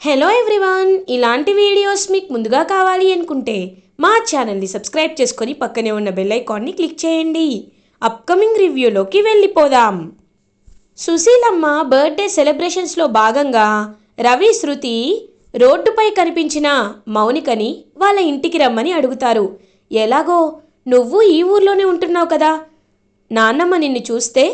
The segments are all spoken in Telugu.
హలో ఎవ్రీవాన్ ఇలాంటి వీడియోస్ మీకు ముందుగా కావాలి అనుకుంటే మా ఛానల్ని సబ్స్క్రైబ్ చేసుకొని పక్కనే ఉన్న బెల్ ఐకాన్ని క్లిక్ చేయండి. అప్కమింగ్ రివ్యూలోకి వెళ్ళిపోదాం. సుశీలమ్మ బర్త్డే సెలబ్రేషన్స్లో భాగంగా రవి శృతి రోడ్డుపై కనిపించిన మౌనికని వాళ్ళ ఇంటికి రమ్మని అడుగుతారు. ఎలాగో నువ్వు ఈ ఊర్లోనే ఉంటున్నావు కదా. నాన్నమ్మ నిన్ను చూస్తే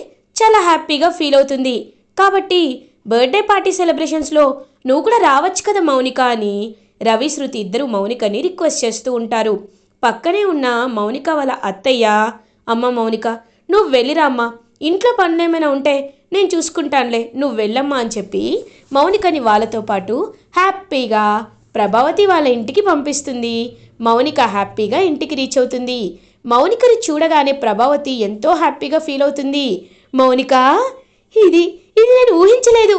చాలా హ్యాపీగా ఫీల్ అవుతుంది. కాబట్టి బర్త్డే పార్టీ సెలబ్రేషన్స్లో నువ్వు కూడా రావచ్చు కదా మౌనిక అని రవి శృతి ఇద్దరు మౌనికని రిక్వెస్ట్ చేస్తూ ఉంటారు. పక్కనే ఉన్న మౌనిక వాళ్ళ అత్తయ్య అమ్మ మౌనిక నువ్వు వెళ్ళిరా అమ్మా. ఇంట్లో పనులు ఏమైనా ఉంటే నేను చూసుకుంటానులే. నువ్వు వెళ్ళమ్మా అని చెప్పి మౌనికని వాళ్ళతో పాటు హ్యాపీగా ప్రభావతి వాళ్ళ ఇంటికి పంపిస్తుంది. మౌనిక హ్యాపీగా ఇంటికి రీచ్ అవుతుంది. మౌనికని చూడగానే ప్రభావతి ఎంతో హ్యాపీగా ఫీల్ అవుతుంది. మౌనిక ఇది ఇది నేను ఊహించలేదు.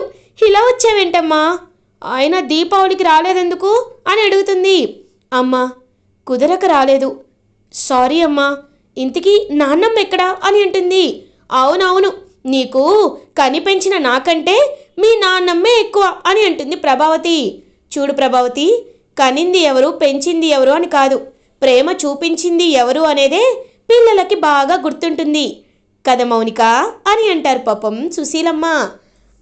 ఇలా వచ్చావేంటమ్మా? ఆయన దీపావళికి రాలేదెందుకు? అని అడుగుతుంది. అమ్మా కుదరక రాలేదు. సారీ అమ్మా ఇంతకీ నాన్నమ్మ ఎక్కడా? అని అంటుంది. అవునవును నీకు కనిపెంచిన నాకంటే మీ నాన్నమ్మే ఎక్కువ అని అంటుంది ప్రభావతి. చూడు ప్రభావతి కనింది ఎవరు పెంచింది ఎవరు అని కాదు. ప్రేమ చూపించింది ఎవరు అనేదే పిల్లలకి బాగా గుర్తుంటుంది. కదా మౌనిక అని అంటారు పాపం సుశీలమ్మ.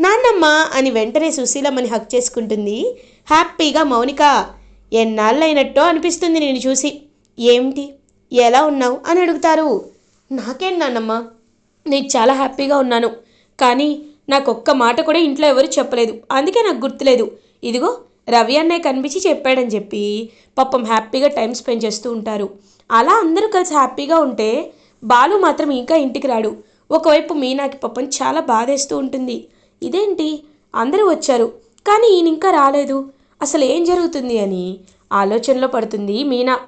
నాన్నమ్మ అని వెంటనే సుశీలమ్మని హక్ చేసుకుంటుంది. హ్యాపీగా మౌనిక ఎన్నాళ్ళైనట్టో అనిపిస్తుంది నేను చూసి. ఏమిటి? ఎలా ఉన్నావు? అని అడుగుతారు. నాకేం నాన్నమ్మ? నేను చాలా హ్యాపీగా ఉన్నాను. కానీ నాకు ఒక్క మాట కూడా ఇంట్లో ఎవరు చెప్పలేదు. అందుకే నాకు గుర్తులేదు. ఇదిగో రవి అన్నయ్య కనిపించి చెప్పాడని చెప్పి పాపం హ్యాపీగా టైం స్పెండ్ చేస్తూ ఉంటారు. అలా అందరూ కలిసి హ్యాపీగా ఉంటే బాలు మాత్రం ఇంకా ఇంటికి రాడు. ఒకవైపు మీనాకి పాపం చాలా బాధేస్తూ ఉంటుంది. ఇదేంటి? అందరూ వచ్చారు. కానీ ఈయన ఇంకా రాలేదు. అసలు ఏం జరుగుతుంది అని ఆలోచనలో పడుతుంది మీనా.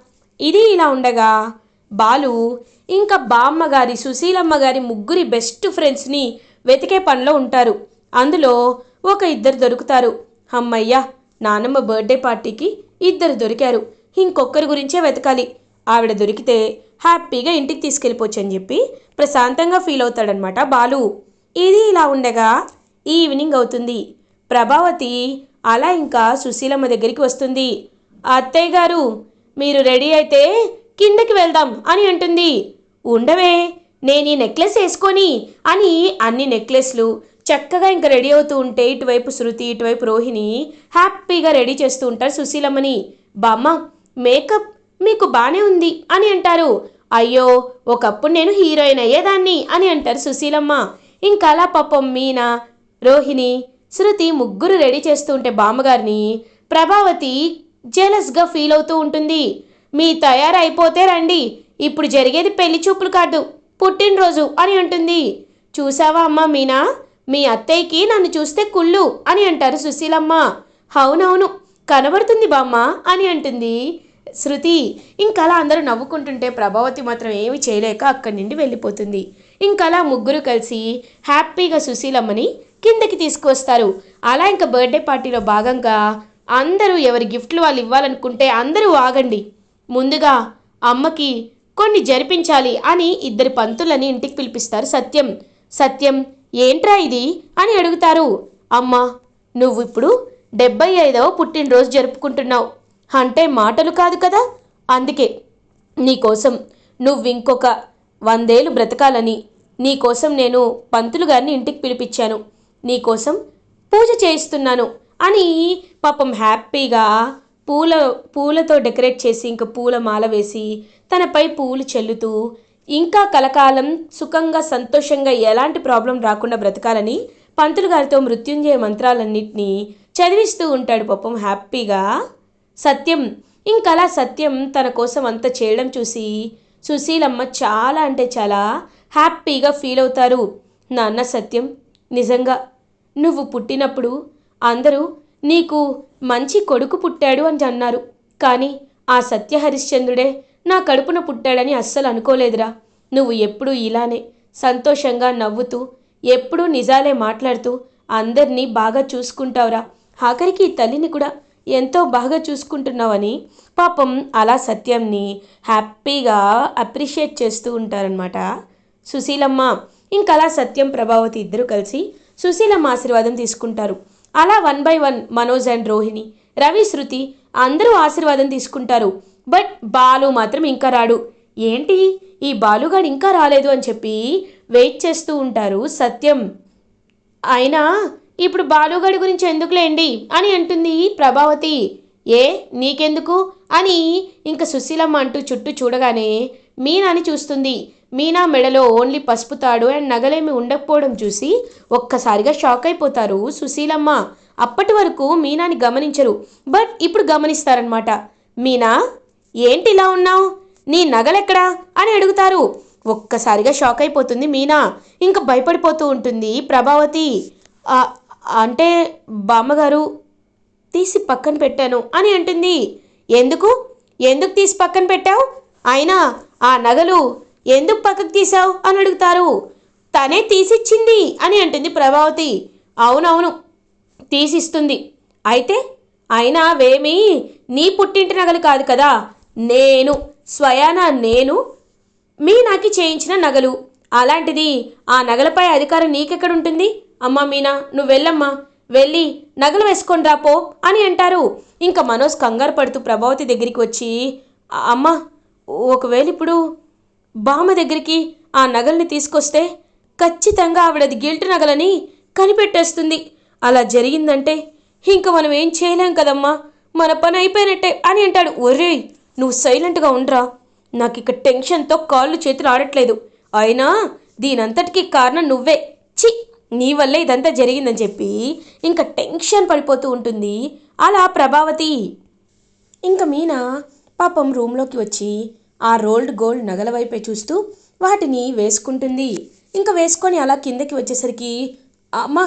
ఇది ఇలా ఉండగా బాలు ఇంకా బామ్మ గారి సుశీలమ్మ గారి ముగ్గురి బెస్ట్ ఫ్రెండ్స్ని వెతికే పనిలో ఉంటారు. అందులో ఒక ఇద్దరు దొరుకుతారు. అమ్మయ్య నానమ్మ బర్త్డే పార్టీకి ఇద్దరు దొరికారు. ఇంకొకరి గురించే వెతకాలి. ఆవిడ దొరికితే హ్యాపీగా ఇంటికి తీసుకెళ్ళిపోవచ్చు అని చెప్పి ప్రశాంతంగా ఫీల్ అవుతాడనమాట బాలు. ఇది ఇలా ఉండగా? ఈవినింగ్ అవుతుంది. ప్రభావతి అలా ఇంకా సుశీలమ్మ దగ్గరికి వస్తుంది. అత్తయ్య గారు మీరు రెడీ అయితే కిందకి వెళ్దాం అని అంటుంది. ఉండవే నేను ఈ నెక్లెస్ వేసుకొని అని అన్ని నెక్లెస్లు చక్కగా ఇంకా రెడీ అవుతూ ఉంటే ఇటువైపు శృతి ఇటువైపు రోహిణి హ్యాపీగా రెడీ చేస్తూ ఉంటారు సుశీలమ్మని. బామ్మ మేకప్ మీకు బానే ఉంది అని అంటారు. అయ్యో ఒకప్పుడు నేను హీరోయిన్ అయ్యేదాన్ని అని అంటారు సుశీలమ్మ. ఇంకా అలా పాపం మీనా రోహిణి శృతి ముగ్గురు రెడీ చేస్తూ ఉంటే బామ్మగారిని ప్రభావతి జెలస్గా ఫీల్ అవుతూ ఉంటుంది. మీ తయారైపోతే రండి ఇప్పుడు జరిగేది పెళ్ళి చూపులు కాదు పుట్టినరోజు అని అంటుంది. చూసావా అమ్మా మీనా మీ అత్తయ్యకి నన్ను చూస్తే కుళ్ళు అని అంటారు సుశీలమ్మ. అవునవును కనబడుతుంది బామ్మ అని అంటుంది. శృతి ఇంకలా అందరూ నవ్వుకుంటుంటే ప్రభావతి మాత్రం ఏమి చేయలేక అక్కడి నుండి వెళ్ళిపోతుంది. ఇంకలా ముగ్గురు కలిసి హ్యాపీగా సుశీలమ్మని కిందకి తీసుకువస్తారు. అలా ఇంకా బర్త్డే పార్టీలో భాగంగా అందరూ ఎవరి గిఫ్ట్లు వాళ్ళు ఇవ్వాలనుకుంటే అందరూ ఆగండి. ముందుగా అమ్మకి కొన్ని జరిపించాలి అని ఇద్దరి పంతులని ఇంటికి పిలిపిస్తారు సత్యం. సత్యం ఏంట్రా ఇది? అని అడుగుతారు. అమ్మ నువ్వు ఇప్పుడు డెబ్బై ఐదవ పుట్టినరోజు జరుపుకుంటున్నావు. అంటే మాటలు కాదు కదా? అందుకే నీకోసం నువ్వు ఇంకొక వందేళ్ళు బ్రతకాలని నీకోసం నేను పంతులు గారిని ఇంటికి పిలిపించాను నీకోసం పూజ చేయిస్తున్నాను అని పాపం హ్యాపీగా పూల పూలతో డెకరేట్ చేసి ఇంకా పూల మాల వేసి తనపై పూలు చెల్లుతూ ఇంకా కలకాలం సుఖంగా సంతోషంగా ఎలాంటి ప్రాబ్లం రాకుండా బ్రతకాలని పంతులు గారితో మృత్యుంజయ మంత్రాలన్నింటినీ చదివిస్తూ ఉంటాడు పాపం హ్యాపీగా. సత్యం. ఇంకలా సత్యం తన కోసం అంత చేయడం చూసి సుశీలమ్మ చాలా అంటే చాలా హ్యాపీగా ఫీల్ అవుతారు. నాన్న సత్యం నిజంగా నువ్వు పుట్టినప్పుడు అందరూ నీకు మంచి కొడుకు పుట్టాడు అని అన్నారు. కానీ ఆ సత్య హరిశ్చంద్రుడే నా కడుపున పుట్టాడని అస్సలు అనుకోలేదురా. నువ్వు ఎప్పుడూ ఇలానే సంతోషంగా నవ్వుతూ ఎప్పుడూ నిజాలే మాట్లాడుతూ అందరినీ బాగా చూసుకుంటావురా. ఆఖరికి తల్లిని కూడా ఎంతో బాగా చూసుకుంటున్నావని. పాపం అలా సత్యంని హ్యాపీగా అప్రిషియేట్ చేస్తూ ఉంటారనమాట సుశీలమ్మ ఇంకలా సత్యం ప్రభావతి ఇద్దరు కలిసి సుశీలమ్మ ఆశీర్వాదం తీసుకుంటారు. అలా one by one Manoj and Rohini Ravi Shruti అందరూ ఆశీర్వాదం తీసుకుంటారు. బట్ బాలు మాత్రం ఇంకా రాడు. ఏంటి? ఈ బాలుగాడు ఇంకా రాలేదు అని చెప్పి వెయిట్ చేస్తూ ఉంటారు సత్యం. అయినా ఇప్పుడు బాలుగడి గురించి ఎందుకులేండి? అని అంటుంది ప్రభావతి. ఏ నీకెందుకు? అని ఇంక సుశీలమ్మ అంటూ చుట్టూ చూడగానే మీనాని చూస్తుంది. మీనా మెడలో ఓన్లీ పసుపు తాడు అండ్ నగలేమి ఉండకపోవడం చూసి ఒక్కసారిగా షాక్ అయిపోతారు సుశీలమ్మ. అప్పటి వరకు మీనాని గమనించరు బట్ ఇప్పుడు గమనిస్తారనమాట మీనా ఏంటి ఇలా ఉన్నావు? నీ నగలెక్కడా? అని అడుగుతారు. ఒక్కసారిగా షాక్ అయిపోతుంది మీనా. ఇంకా భయపడిపోతూ ఉంటుంది ప్రభావతి. అంటే బామ్మగారు తీసి పక్కన పెట్టాను అని అంటుంది. ఎందుకు? ఎందుకు తీసి పక్కన పెట్టావు? అయినా ఆ నగలు ఎందుకు పక్కకు తీసావు అని అడుగుతారు. తనే తీసిచ్చింది అని అంటుంది ప్రభావతి. అవునవును తీసిస్తుంది. అయితే అయినా అవేమీ నీ పుట్టింటి నగలు కాదు కదా. నేను స్వయానా నేను మీ నాకి చేయించిన నగలు. అలాంటిది ఆ నగలపై అధికారం నీకెక్కడుంటుంది? అమ్మా మీనా నువ్వు వెళ్ళమ్మా. వెళ్ళి నగలు వేసుకొని రాపో అని అంటారు. ఇంకా మనోజ్ కంగారు పడుతూ ప్రభావతి దగ్గరికి వచ్చి అమ్మా ఒకవేళ ఇప్పుడు బామ్మ దగ్గరికి ఆ నగల్ని తీసుకొస్తే ఖచ్చితంగా ఆవిడది గిల్ట్ నగలని కనిపెట్టేస్తుంది. అలా జరిగిందంటే ఇంక మనం ఏం చేయలేం కదమ్మా. మన పని అయిపోయినట్టే అని అంటాడు. ఒరేయ్ నువ్వు సైలెంట్గా ఉండరా. నాకు ఇక టెన్షన్తో కాళ్ళు చేతులు ఆడట్లేదు. అయినా దీనంతటికీ కారణం నువ్వే. చి నీ వల్లే ఇదంతా జరిగిందని చెప్పి ఇంకా టెన్షన్ పడిపోతూ ఉంటుంది. అలా ప్రభావతి ఇంకా మీనా పాపం రూమ్లోకి వచ్చి ఆ రోల్డ్ గోల్డ్ నగల వైపే చూస్తూ వాటిని వేసుకుంటుంది. ఇంకా వేసుకొని అలా కిందకి వచ్చేసరికి అమ్మా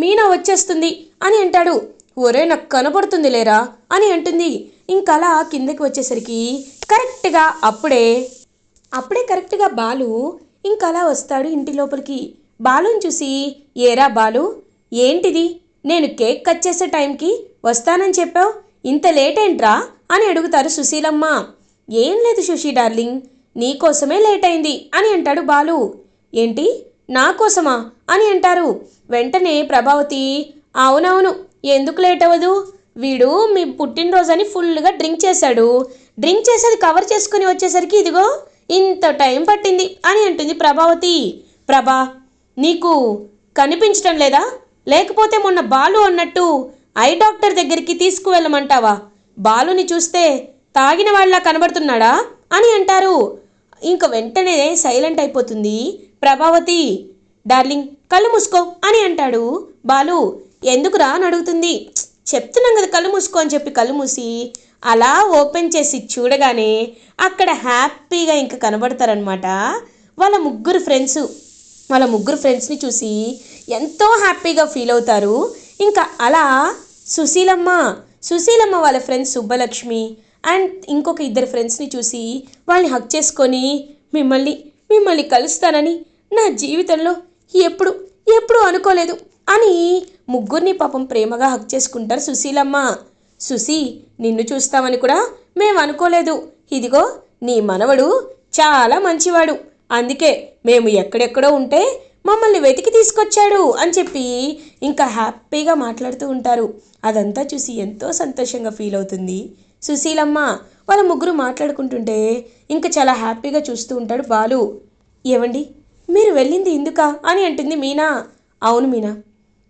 మీనా వచ్చేస్తుంది అని అంటాడు. ఒరే నాకు కనపడుతుంది లేరా అని అంటుంది. ఇంకా అలా కిందకి వచ్చేసరికి కరెక్ట్గా అప్పుడే అప్పుడే కరెక్ట్గా బాలు ఇంకా అలా వస్తాడు ఇంటి లోపలికి. బాలుని చూసి ఏరా బాలు ఏంటిది? నేను కేక్ కట్ చేసే టైంకి వస్తానని చెప్పావు? ఇంత లేట్ ఏంట్రా అని అడుగుతారు సుశీలమ్మ. ఏం లేదు సుశీ డార్లింగ్ నీకోసమే లేట్ అయింది అని అంటాడు బాలు. ఏంటి? నా కోసమా? అని అంటారు. వెంటనే ప్రభావతి అవునవును ఎందుకు లేట్ అవ్వదు వీడు మీ పుట్టినరోజని ఫుల్గా డ్రింక్ చేశాడు. డ్రింక్ చేసేది కవర్ చేసుకుని వచ్చేసరికి ఇదిగో ఇంత టైం పట్టింది అని అంటుంది ప్రభావతి. ప్రభా నీకు కనిపించటం లేదా? లేకపోతే మొన్న బాలు అన్నట్టు ఐ డాక్టర్ దగ్గరికి తీసుకువెళ్ళమంటావా? బాలుని చూస్తే తాగిన వాళ్ళ కనబడుతున్నాడా? అని అంటారు. ఇంక వెంటనే సైలెంట్ అయిపోతుంది ప్రభావతి. డార్లింగ్ కళ్ళు మూసుకో అని అంటాడు బాలు. ఎందుకురా అని అడుగుతుంది. చెప్తున్నాం కదా కళ్ళు మూసుకో అని చెప్పి కళ్ళు మూసి అలా ఓపెన్ చేసి చూడగానే అక్కడ హ్యాపీగా ఇంకా కనబడతారనమాట వాళ్ళ ముగ్గురు ఫ్రెండ్స్. వాళ్ళ ముగ్గురు ఫ్రెండ్స్ని చూసి ఎంతో హ్యాపీగా ఫీల్ అవుతారు. ఇంకా అలా సుశీలమ్మ సుశీలమ్మ వాళ్ళ ఫ్రెండ్స్ సుబ్బలక్ష్మి అండ్ ఇంకొక ఇద్దరు ఫ్రెండ్స్ని చూసి వాళ్ళని హక్ చేసుకొని మిమ్మల్ని మిమ్మల్ని కలుస్తానని నా జీవితంలో ఎప్పుడు ఎప్పుడు అనుకోలేదు అని ముగ్గురిని పాపం ప్రేమగా హక్ చేసుకుంటారు సుశీలమ్మ. సుశీ నిన్ను చూస్తామని కూడా మేము అనుకోలేదు. ఇదిగో నీ మనవడు చాలా మంచివాడు. అందుకే మేము ఎక్కడెక్కడో ఉంటే మమ్మల్ని వెతికి తీసుకొచ్చాడు అని చెప్పి ఇంకా హ్యాపీగా మాట్లాడుతూ ఉంటారు. అదంతా చూసి ఎంతో సంతోషంగా ఫీల్ అవుతుంది. సుశీలమ్మ వాళ్ళ ముగ్గురు మాట్లాడుకుంటుంటే ఇంకా చాలా హ్యాపీగా చూస్తూ ఉంటాడు బాలు. ఏవండి మీరు వెళ్ళింది ఎందుకా అని అంటుంది మీనా. అవును మీనా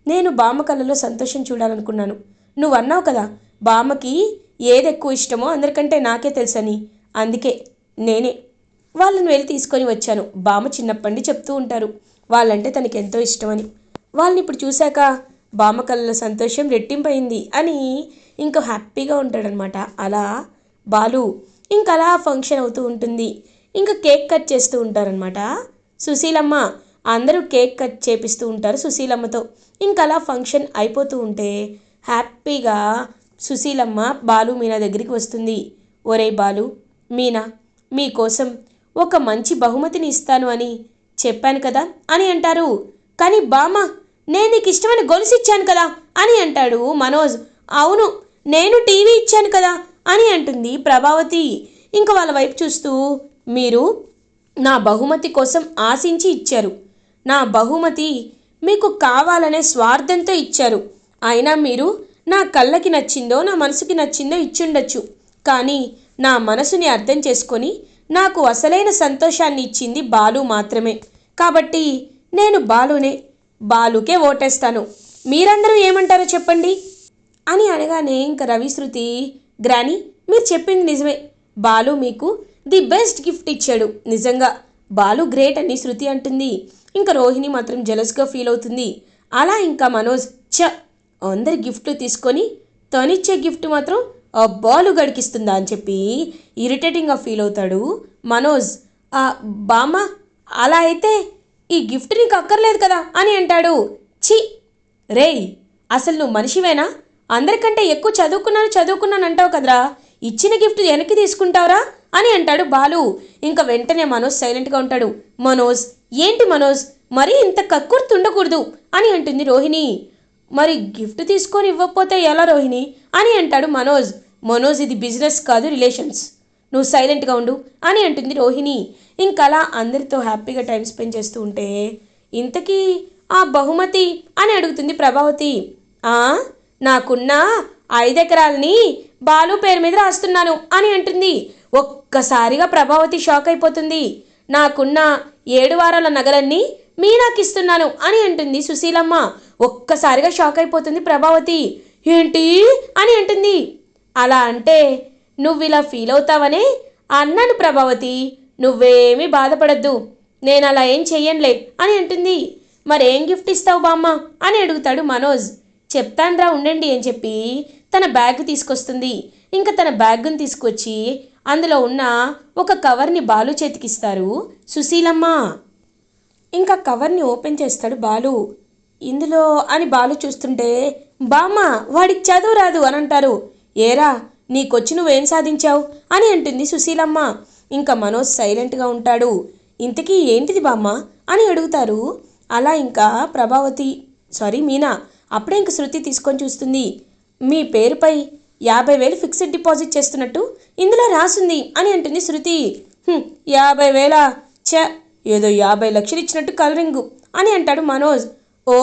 నేను బామ్మ కళ్ళలో సంతోషం చూడాలనుకున్నాను. నువ్వు అన్నావు కదా బామ్మకి ఏది ఎక్కువ ఇష్టమో అందరికంటే నాకే తెలుసని. అందుకే నేనే. వాళ్ళని వెళ్ళి తీసుకొని వచ్చాను. బామ్మ చిన్నప్పటి నుండి చెప్తూ ఉంటారు. వాళ్ళంటే తనకి ఎంతో ఇష్టమని. వాళ్ళని ఇప్పుడు చూశాక బామ్మ కళ్ళలో సంతోషం రెట్టింపైంది అని ఇంకా హ్యాపీగా ఉంటాడనమాట. అలా బాలు ఇంకా అలా ఫంక్షన్ అవుతూ ఉంటుంది. ఇంకా కేక్ కట్ చేస్తూ ఉంటారనమాట. సుశీలమ్మ అందరూ కేక్ కట్ చేపిస్తూ ఉంటారు సుశీలమ్మతో. ఇంకా అలా ఫంక్షన్ అయిపోతూ ఉంటే హ్యాపీగా సుశీలమ్మ బాలు మీనా దగ్గరికి వస్తుంది. ఒరే బాలు మీనా మీకోసం ఒక మంచి బహుమతిని ఇస్తాను అని చెప్పాను కదా అని అంటారు. కానీ బామ్మ నేను నీకు ఇష్టమైన గొలుసు ఇచ్చాను కదా అని అంటాడు మనోజ్. అవును నేను టీవీ ఇచ్చాను కదా అని అంటుంది ప్రభావతి. ఇంకా వాళ్ళ వైపు చూస్తూ మీరు నా బహుమతి కోసం ఆశించి ఇచ్చారు. నా బహుమతి మీకు కావాలనే స్వార్థంతో ఇచ్చారు. అయినా మీరు నా కళ్ళకి నచ్చిందో నా మనసుకి నచ్చిందో ఇచ్చుండొచ్చు. కానీ నా మనసుని అర్థం చేసుకొని నాకు అసలైన సంతోషాన్ని ఇచ్చింది బాలు మాత్రమే. కాబట్టి నేను బాలునే. బాలుకే ఓటేస్తాను. మీరందరూ ఏమంటారో చెప్పండి. అని అనగానే ఇంక రవి శృతి గ్రాని మీరు చెప్పింది నిజమే. బాలు మీకు ది బెస్ట్ గిఫ్ట్ ఇచ్చాడు. నిజంగా. బాలు గ్రేట్ అని శృతి అంటుంది. ఇంకా రోహిణి మాత్రం జెలస్గా ఫీల్ అవుతుంది. అలా ఇంకా మనోజ్ చ అందరి గిఫ్ట్లు తీసుకొని తనిచ్చే గిఫ్ట్ మాత్రం బాలు గడికిస్తుందా అని చెప్పి ఇరిటేటింగ్గా ఫీల్ అవుతాడు మనోజ్. ఆ బామ్మ అలా అయితే ఈ గిఫ్ట్ నీకు అక్కర్లేదు కదా అని అంటాడు. ఛీ! రేయ్ అసలు నువ్వు మనిషివేనా? అందరికంటే ఎక్కువ చదువుకున్నాను చదువుకున్నాను అంటావు కదరా. ఇచ్చిన గిఫ్ట్ వెనక్కి తీసుకుంటావరా అని అంటాడు బాలు. ఇంకా వెంటనే మనోజ్ సైలెంట్గా ఉంటాడు. మనోజ్ ఏంటి మనోజ్? మరీ ఇంత కక్కుర్తి ఉండకూడదు అని అంటుంది రోహిణి. మరి గిఫ్ట్ తీసుకొని ఇవ్వకపోతే ఎలా రోహిణి? అని అంటాడు మనోజ్. మనోజ్ ఇది బిజినెస్ కాదు రిలేషన్స్. నువ్వు సైలెంట్గా ఉండు అని అంటుంది రోహిణి. ఇంకలా అందరితో హ్యాపీగా టైం స్పెండ్ చేస్తూ ఉంటే ఇంతకీ ఆ బహుమతి? అని అడుగుతుంది ప్రభావతి. నాకున్న ఐదెకరాలని బాలు పేరు మీద రాస్తున్నాను అని అంటుంది. ఒక్కసారిగా ప్రభావతి షాక్ అయిపోతుంది. నాకున్న ఏడు వారాల నగలన్నీ మీనాకిస్తున్నాను అని అంటుంది సుశీలమ్మ. ఒక్కసారిగా షాక్ అయిపోతుంది ప్రభావతి. ఏంటి? అని అంటుంది. అలా అంటే నువ్వు ఇలా ఫీల్ అవుతావనే? అన్నాను ప్రభావతి. నువ్వేమీ బాధపడద్దు. నేను అలా ఏం చెయ్యనులే అని అంటుంది. మరేం గిఫ్ట్ ఇస్తావు బామ్మ? అని అడుగుతాడు మనోజ్. చెప్తాన్రా ఉండండి అని చెప్పి తన బ్యాగ్ తీసుకొస్తుంది. ఇంకా తన బ్యాగ్ని తీసుకొచ్చి అందులో ఉన్న ఒక కవర్ని బాలు చేతికిస్తారు. సుశీలమ్మ. ఇంకా కవర్ని ఓపెన్ చేస్తాడు బాలు. ఇందులో అని బాలు చూస్తుంటే బామ్మ వాడికి చదువు రాదు అని అంటారు ఏరా నీకొచ్చి నువ్వేం సాధించావు? అని అంటుంది సుశీలమ్మ. ఇంకా మనోజ్ సైలెంట్గా ఉంటాడు. ఇంతకీ ఏంటిది బామ్మ? అని అడుగుతారు. అలా ఇంకా ప్రభావతి సారీ మీనా అప్పుడే ఇంక శృతి తీసుకొని చూస్తుంది. మీ పేరుపై యాభై వేలు ఫిక్స్డ్ డిపాజిట్ చేస్తున్నట్టు ఇందులో రాసుంది అని అంటుంది శృతి. యాభై వేల? చ ఏదో యాభై లక్షలు ఇచ్చినట్టు కలరింగు అని అంటాడు మనోజ్. ఓ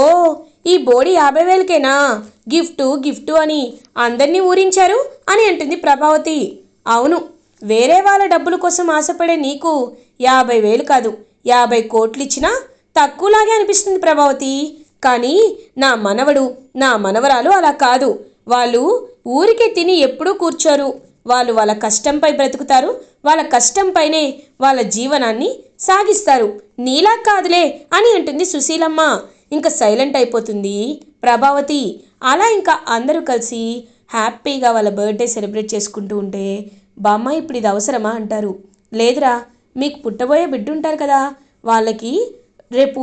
ఈ బోడి యాభై వేలకేనా? గిఫ్టు గిఫ్టు అని అందరినీ ఊరించారు అని అంటుంది ప్రభావతి. అవును వేరే వాళ్ళ డబ్బుల కోసం ఆశపడే నీకు యాభై వేలు కాదు. యాభై కోట్లు ఇచ్చినా తక్కువలాగే అనిపిస్తుంది ప్రభావతి. కానీ నా మనవడు నా మనవరాలు అలా కాదు. వాళ్ళు ఊరికే తిని ఎప్పుడూ కూర్చోరు. వాళ్ళు వాళ్ళ కష్టంపై బ్రతుకుతారు. వాళ్ళ కష్టంపైనే వాళ్ళ జీవనాన్ని సాగిస్తారు. నీలా కాదులే అని అంటుంది సుశీలమ్మ. ఇంకా సైలెంట్ అయిపోతుంది. ప్రభావతి అలా ఇంకా అందరూ కలిసి హ్యాపీగా వాళ్ళ బర్త్డే సెలబ్రేట్ చేసుకుంటూ ఉంటే బామ్మ ఇప్పుడు ఇది అవసరమా? అంటారు. లేదురా మీకు పుట్టబోయే బిడ్డ ఉంటారు కదా వాళ్ళకి రేపు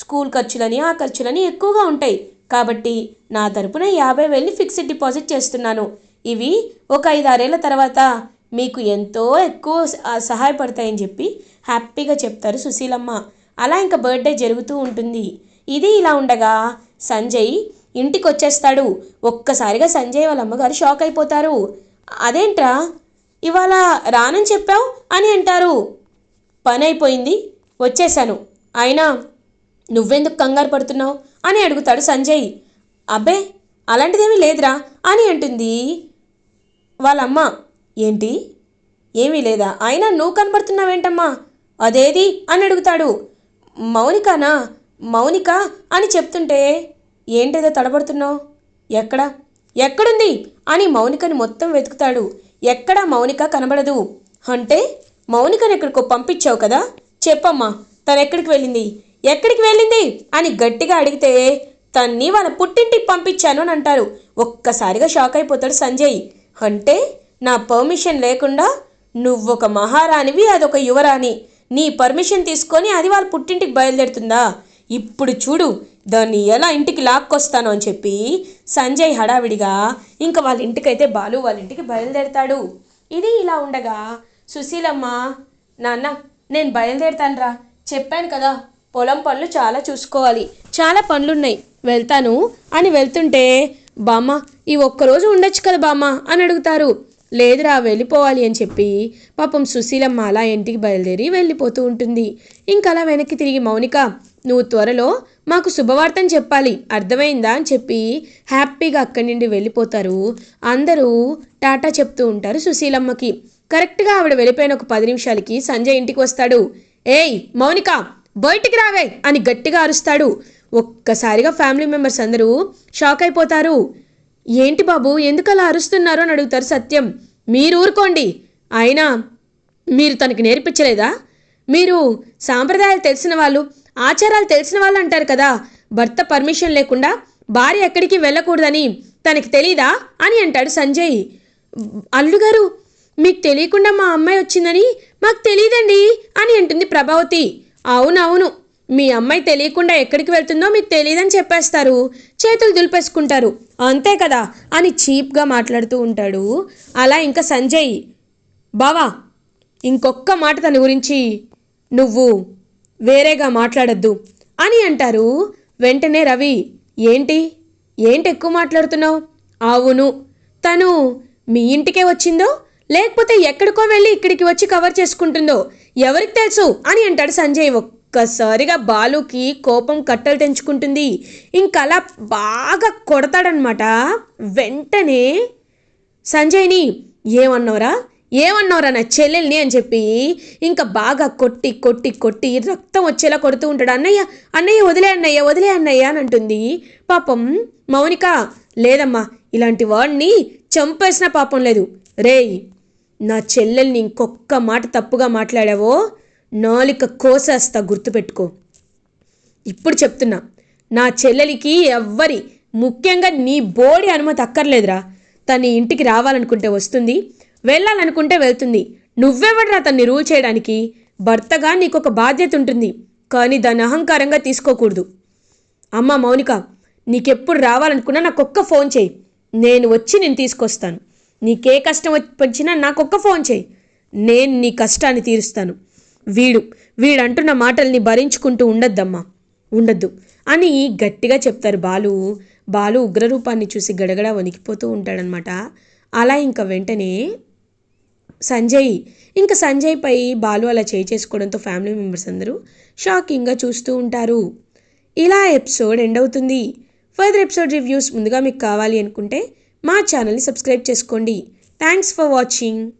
స్కూల్ ఖర్చులని ఆ ఖర్చులని ఎక్కువగా ఉంటాయి. కాబట్టి నా తరపున యాభై వేలని ఫిక్స్డ్ డిపాజిట్ చేస్తున్నాను. ఇవి ఒక ఐదారేళ్ళ తర్వాత మీకు ఎంతో ఎక్కువ సహాయపడతాయని చెప్పి హ్యాపీగా చెప్తారు సుశీలమ్మ. అలా ఇంకా బర్త్డే జరుగుతూ ఉంటుంది. ఇది ఇలా ఉండగా సంజయ్ ఇంటికి వచ్చేస్తాడు ఒక్కసారిగా సంజయ్ వాళ్ళ అమ్మగారు షాక్ అయిపోతారు అదేంట్రా? ఇవాళ రానని చెప్పావు? అని అంటారు. పని అయిపోయింది వచ్చేసాను అయినా నువ్వెందుకు కంగారు పడుతున్నావు? అని అడుగుతాడు సంజయ్. అబ్బే అలాంటిదేమీ లేదురా అని అంటుంది వాళ్ళమ్మ. ఏంటి? ఏమీ లేదా? అయినా నువ్వు కనపడుతున్నావేంటమ్మా అదేది? అని అడుగుతాడు. మౌనికానా? మౌనిక అని చెప్తుంటే ఏంటేదో తడబడుతున్నావు? ఎక్కడ? ఎక్కడుంది? అని మౌనికని మొత్తం వెతుకుతాడు. ఎక్కడా మౌనిక కనబడదు. అంటే మౌనికను ఎక్కడికో పంపించావు కదా? చెప్పమ్మా తను ఎక్కడికి వెళ్ళింది? ఎక్కడికి వెళ్ళింది? అని గట్టిగా అడిగితే తన్ని వాళ్ళ పుట్టింటికి పంపించాను అని అంటారు. ఒక్కసారిగా షాక్ అయిపోతాడు సంజయ్. అంటే నా పర్మిషన్ లేకుండా నువ్వొక మహారాణివి అదొక యువరాణి. నీ పర్మిషన్ తీసుకొని అది వాళ్ళ పుట్టింటికి బయలుదేరుతుందా? ఇప్పుడు చూడు దాన్ని ఎలా ఇంటికి లాక్కొస్తాను అని చెప్పి సంజయ్ హడావిడిగా ఇంకా వాళ్ళ ఇంటికైతే బాలు వాళ్ళ ఇంటికి బయలుదేరతాడు. ఇది ఇలా ఉండగా సుశీలమ్మ నాన్న నేను బయలుదేరుతానురా. చెప్పాను కదా పొలం పనులు చాలా చూసుకోవాలి. చాలా పనులున్నాయి. వెళ్తాను అని వెళ్తుంటే బామ్మ ఈ ఒక్కరోజు ఉండొచ్చు కదా బామ్మ అని అడుగుతారు. లేదురా వెళ్ళిపోవాలి అని చెప్పి పాపం సుశీలమ్మ అలా ఇంటికి బయలుదేరి వెళ్ళిపోతూ ఉంటుంది. ఇంకా అలా వెనక్కి తిరిగి మౌనిక నువ్వు త్వరలో మాకు శుభవార్తను చెప్పాలి. అర్థమైందా? అని చెప్పి హ్యాపీగా అక్కడి నుండి వెళ్ళిపోతారు. అందరూ టాటా చెప్తూ ఉంటారు సుశీలమ్మకి. కరెక్ట్గా ఆవిడ వెళ్ళిపోయిన ఒక పది నిమిషాలకి సంజయ్ ఇంటికి వస్తాడు. ఏయ్ మౌనిక బయటికి రావే! అని గట్టిగా అరుస్తాడు. ఒక్కసారిగా ఫ్యామిలీ మెంబర్స్ అందరూ షాక్ అయిపోతారు. ఏంటి బాబు ఎందుకు అలా అరుస్తున్నారు అని అడుగుతారు సత్యం. మీరు ఊరుకోండి. అయినా మీరు తనకి నేర్పించలేదా? మీరు సాంప్రదాయాలు తెలిసిన వాళ్ళు ఆచారాలు తెలిసిన వాళ్ళు అంటారు కదా భర్త పర్మిషన్ లేకుండా భార్య ఎక్కడికి వెళ్ళకూడదని తనకి తెలీదా అని అంటాడు సంజయ్. అల్లుగారు మీకు తెలియకుండా మా అమ్మాయి వచ్చిందని మాకు తెలియదండి అని అంటుంది ప్రభావతి. అవునవును మీ అమ్మాయి తెలియకుండా ఎక్కడికి వెళ్తుందో మీకు తెలియదని చెప్పేస్తారు చేతులు దులిపేసుకుంటారు అంతే కదా అని చీప్గా మాట్లాడుతూ ఉంటాడు. అలా ఇంకా సంజయ్ బావా ఇంకొక్క మాట తన గురించి నువ్వు వేరేగా మాట్లాడద్దు. అని అంటారు వెంటనే రవి. ఏంటి? ఏంటి ఎక్కువ మాట్లాడుతున్నావు? అవును తను మీ ఇంటికే వచ్చిందో? లేకపోతే ఎక్కడికో వెళ్ళి ఇక్కడికి వచ్చి కవర్ చేసుకుంటుందో? ఎవరికి తెలుసు? అని అంటాడు సంజయ్. ఒక్కసారిగా బాలుకి కోపం కట్టలు తెంచుకుంటుంది. ఇంకలా బాగా కొడతాడనమాట వెంటనే సంజయ్ని ఏమన్నావురా? ఏమన్నావురా నా చెల్లెల్ని అని చెప్పి ఇంకా బాగా కొట్టి కొట్టి కొట్టి రక్తం వచ్చేలా కొడుతూ ఉంటాడు. అన్నయ్య అన్నయ్య వదిలే అన్నయ్య వదిలే అన్నయ్య అని అంటుంది. పాపం మౌనిక లేదమ్మా ఇలాంటి వాడిని చంపేసిన పాపం లేదు. రేయ్ నా చెల్లెల్ని ఇంకొక్క మాట తప్పుగా మాట్లాడావో నాలిక కోసేస్తా గుర్తుపెట్టుకో. ఇప్పుడు చెప్తున్నా నా చెల్లెలికి ఎవ్వరి ముఖ్యంగా నీ బోడి అనుమతి అక్కర్లేదురా. తన ఇంటికి రావాలనుకుంటే వస్తుంది. వెళ్ళాలనుకుంటే వెళ్తుంది. నువ్వెవడరా తన్ని రూల్ చేయడానికి? భర్తగా నీకొక బాధ్యత ఉంటుంది. కానీ దాన్ని అహంకారంగా తీసుకోకూడదు. అమ్మ మౌనిక నీకెప్పుడు రావాలనుకున్నా నాకు ఒక్క ఫోన్ చేయి. నేను వచ్చి నేను తీసుకొస్తాను. నీకే కష్టం వచ్చినా నాకు ఒక్క ఫోన్ చేయి. నేను నీ కష్టాన్ని తీరుస్తాను. వీడు వీడంటున్న మాటల్ని భరించుకుంటూ ఉండద్దమ్మా. ఉండద్దు. అని గట్టిగా చెప్తారు బాలు. బాలు ఉగ్రరూపాన్ని చూసి గడగడ వణికిపోతూ ఉంటాడనమాట అలా ఇంకా వెంటనే సంజయ్. ఇంకా సంజయ్ పై బాలు అలా చేయి చేసుకోవడంతో ఫ్యామిలీ మెంబర్స్ అందరూ షాకింగ్గా చూస్తూ ఉంటారు. ఇలా ఎపిసోడ్ ఎండ్ అవుతుంది. ఫర్దర్ ఎపిసోడ్ రివ్యూస్ ముందుగా మీకు కావాలి అనుకుంటే మా ఛానల్ని సబ్స్క్రైబ్ చేసుకోండి. Thanks for watching.